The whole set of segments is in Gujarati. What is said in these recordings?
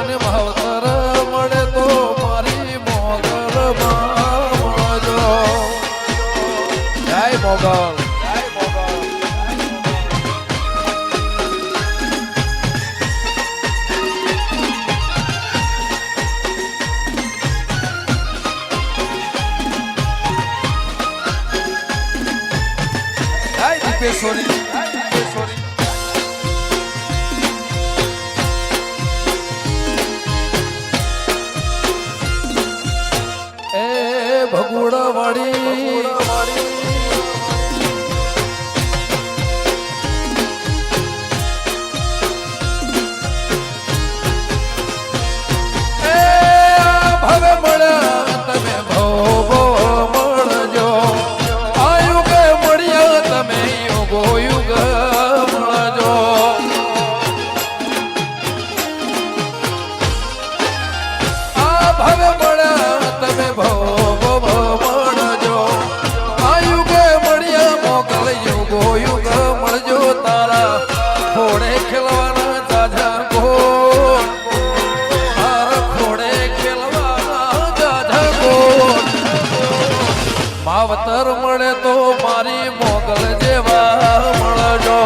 ભગવાન મહાવત અવતર મળે તો મારી મોગલ જેવા મળજો.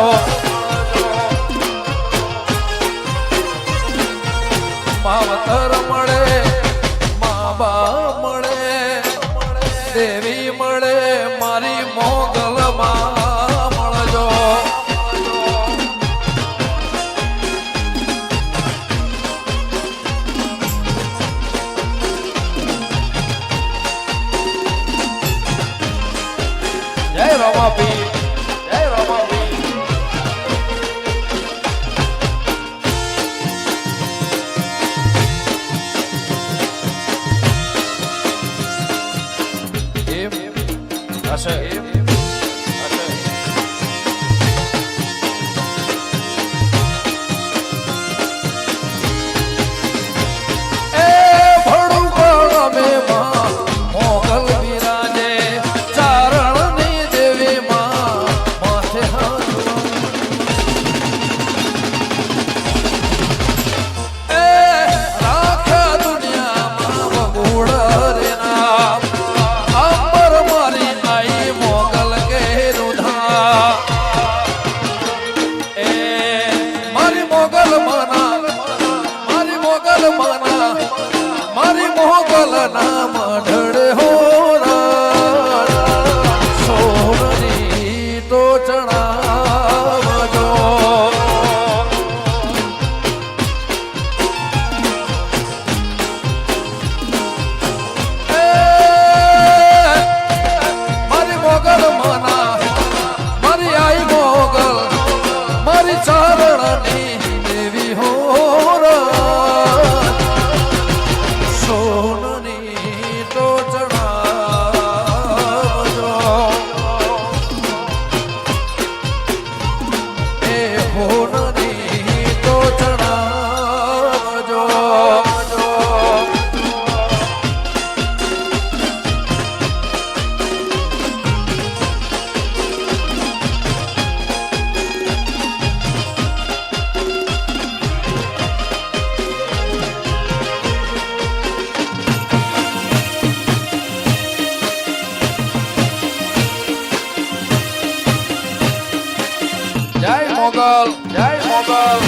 મોગલ જય મોગલ.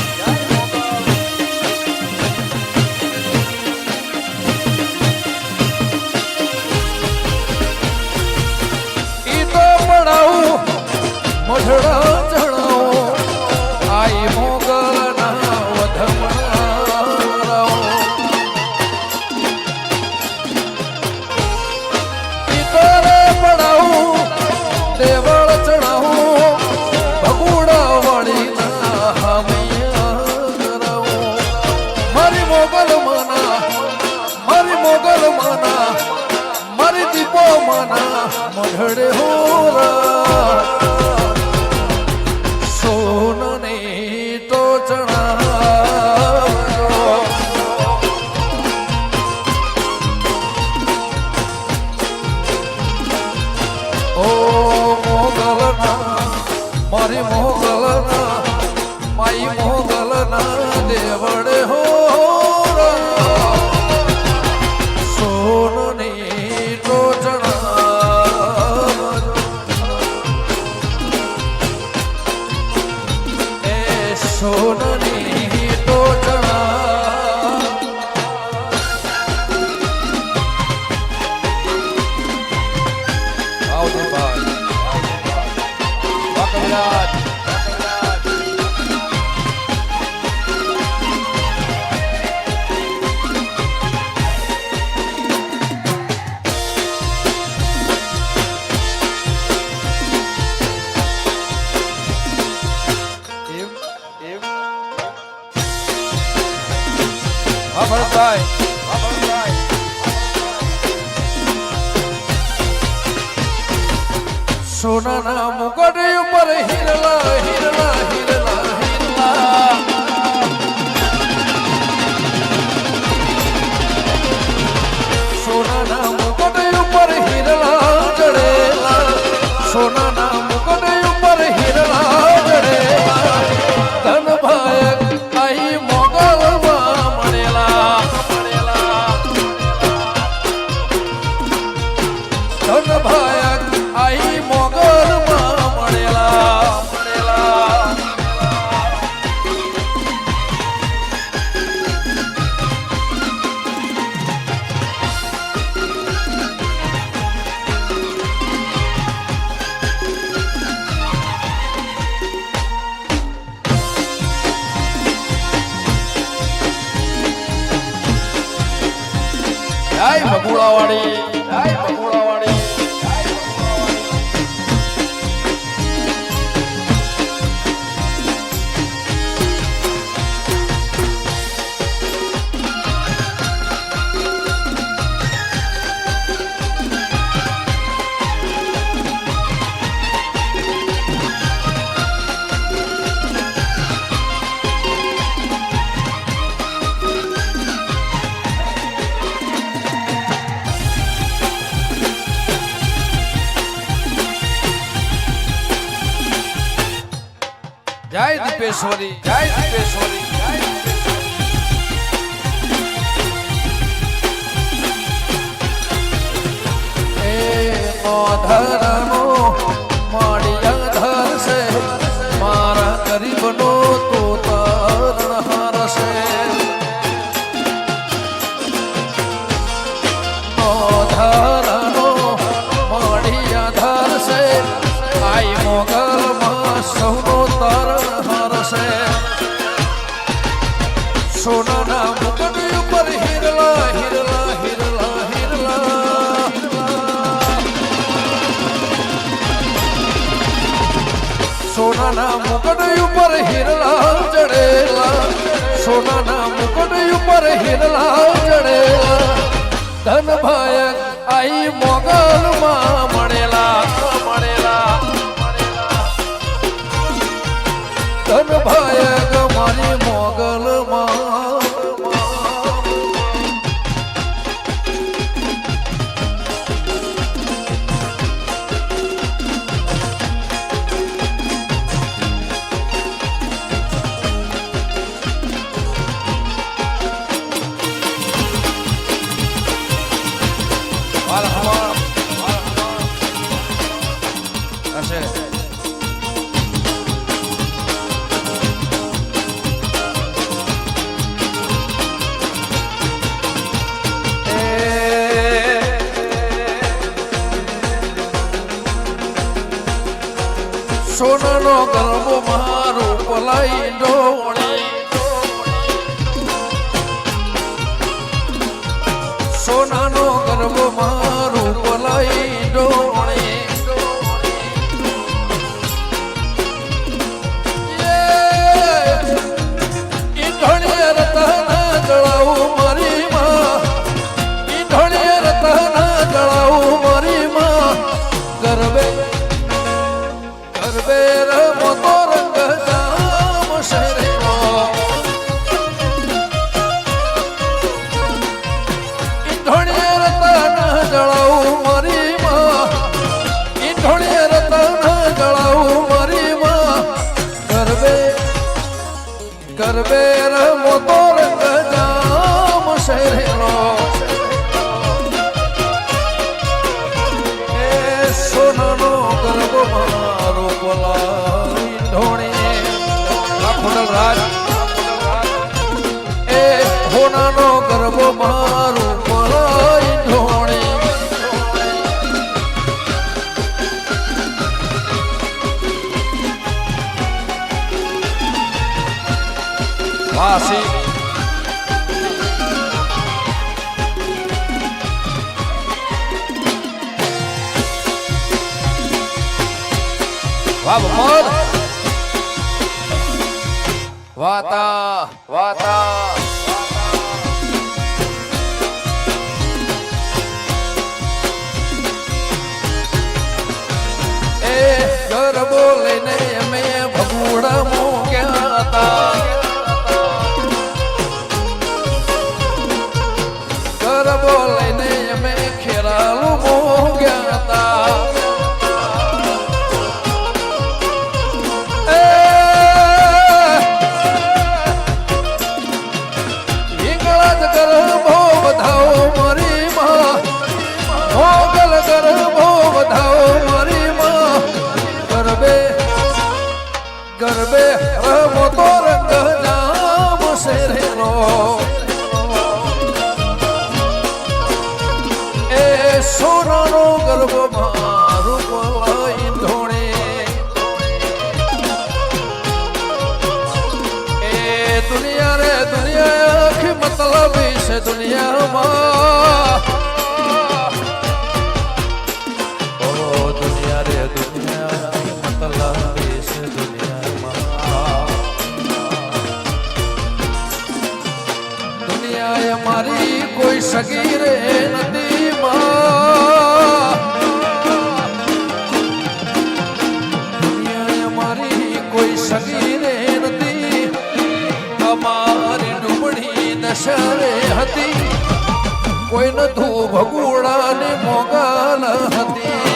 ઈ તો મળાવું મોઢડા I heard it all. So. સોનાના મુગડ ઉપર હિરલા હિરલા ત્રિપેશ્વરી જય ત્રિપેશ્વરી ધર્મો માળિયા ધરશે મારા ગરીબનો તો તરણ હરશે ધર્મ ભયક આઈ મોગલમાં મળેલા. મળેલા ધન ભયક મારી મોગલમાં સોનાનો ગરબો મારો પલાઈ ડોળે સોનાનો ગરબો મારો પલાઈ ડોળે કરબેર મોતોર ગજામ શેરેણો એ સોનાનો ગરબો મારો બોલા ઢોણી લાખોડ રાજ વાસી વાહ ભમર વાતા વાતા દુનિયા રે દુનિયા આખી મતલબી છે દુનિયામાં. કોઈ નતું ભગુણા ને મોગાલ હતી.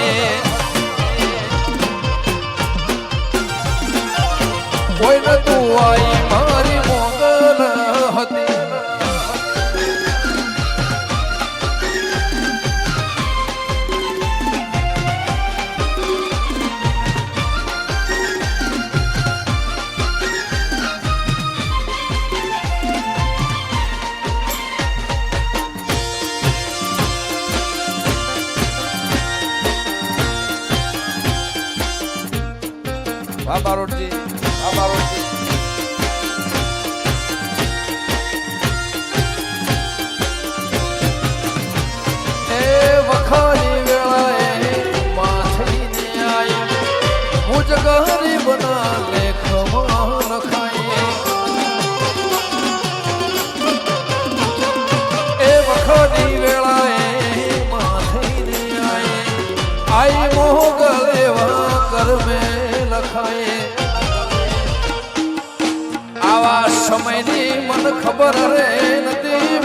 ખબર રે નથી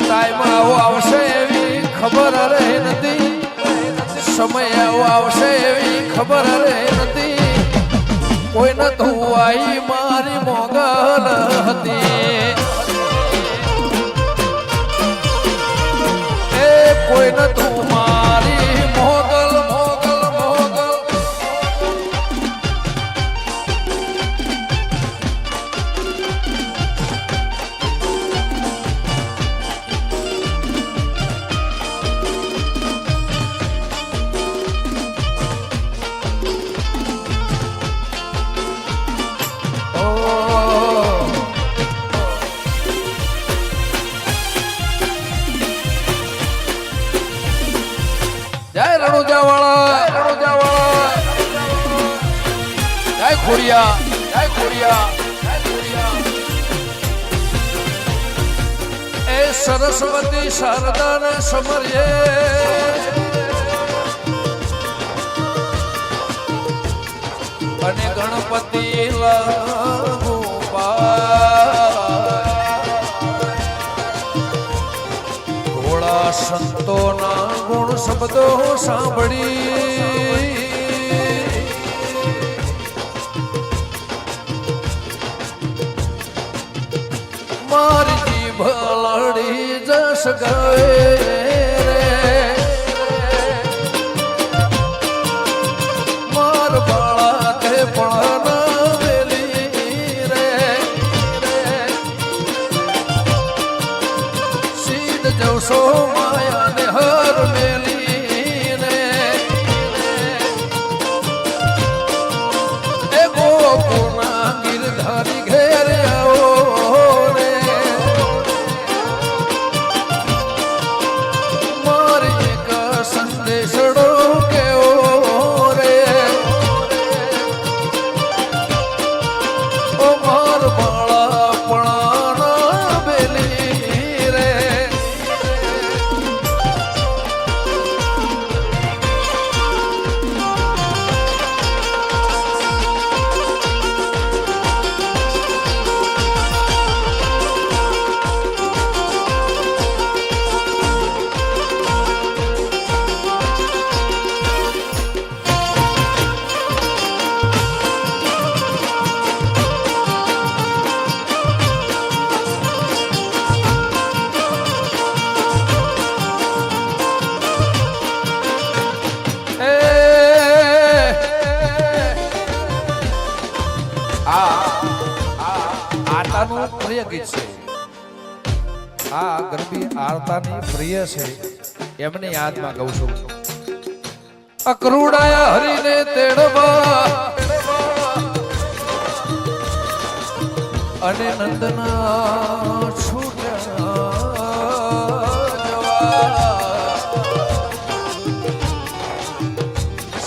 ટાઈમ આવો આવશે એવી ખબર રે નથી. સમય આવો આવશે એવી ખબર રે નથી. કોઈ તું આઈ મારી મોગલ હતી. એ કોઈ રણુજા વાળા જય ખોડિયા જય ખોડિયા એ સરસ્વતી શારદાને સમરીએ. અને ગણપતિ લાગુ ભોળા સંતોના ગુણ શબ્દો સાંભળી. મારી જીભ લડી જસ ગયે. ગીત છે. આ ગરબી આરતાની પ્રિય છે, એમની યાદમાં કહું છું. અકરુડાયા હરીને તેડવા. અને નંદના જવા.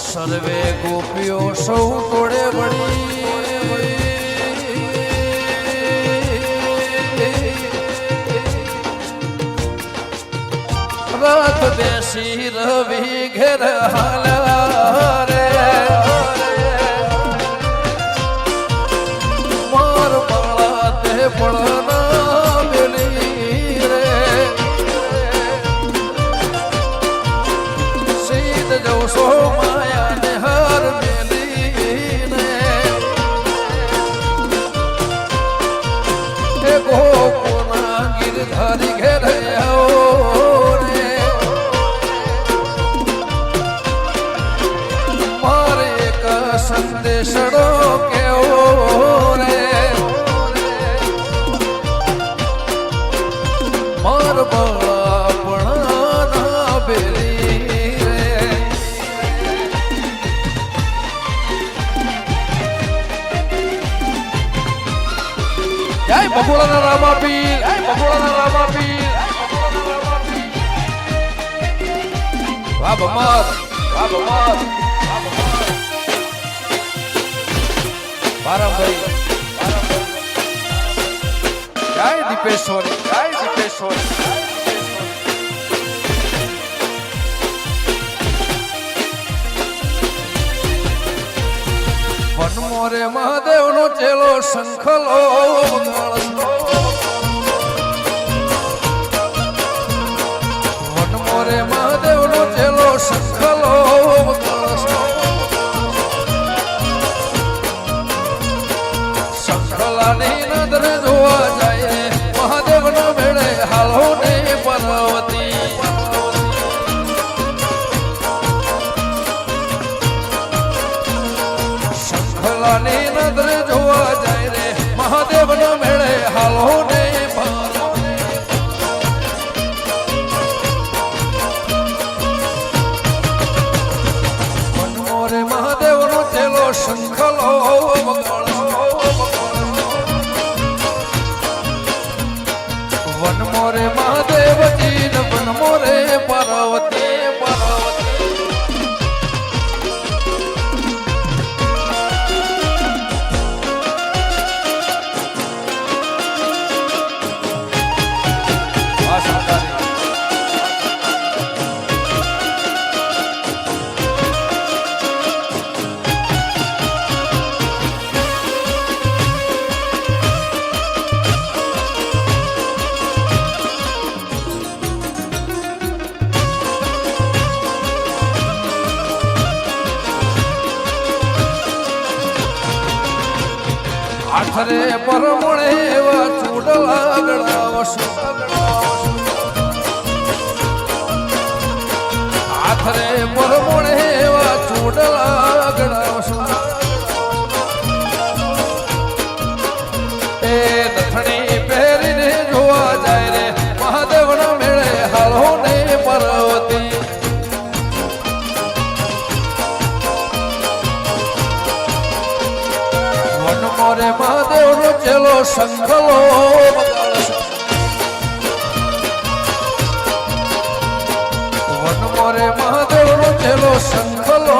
સર્વે ગોપીઓ સૌ કોડે વળી. રાત બેસી રવિ ઘેર હાલ્યા પીર બગોળાના રામા પીર વાહ ભમાર વાહ ભમાર બારાભાઈ જય દીપેશ્વરી જય દીપેશ્વરી વનમોરે મહાદેવનો ચેલો શંખલો વનમોરે મહાદેવનો ચેલો શંખલો શંખલાની નદરે જોવા જાય મહાદેવનો મેળે હાલો ને પર્વતી. શંખલાની વનમોરે મહાદેવનો ચેલો સંગલો બગાડશે. વનમોરે મહાદેવનો ચેલો સંગલો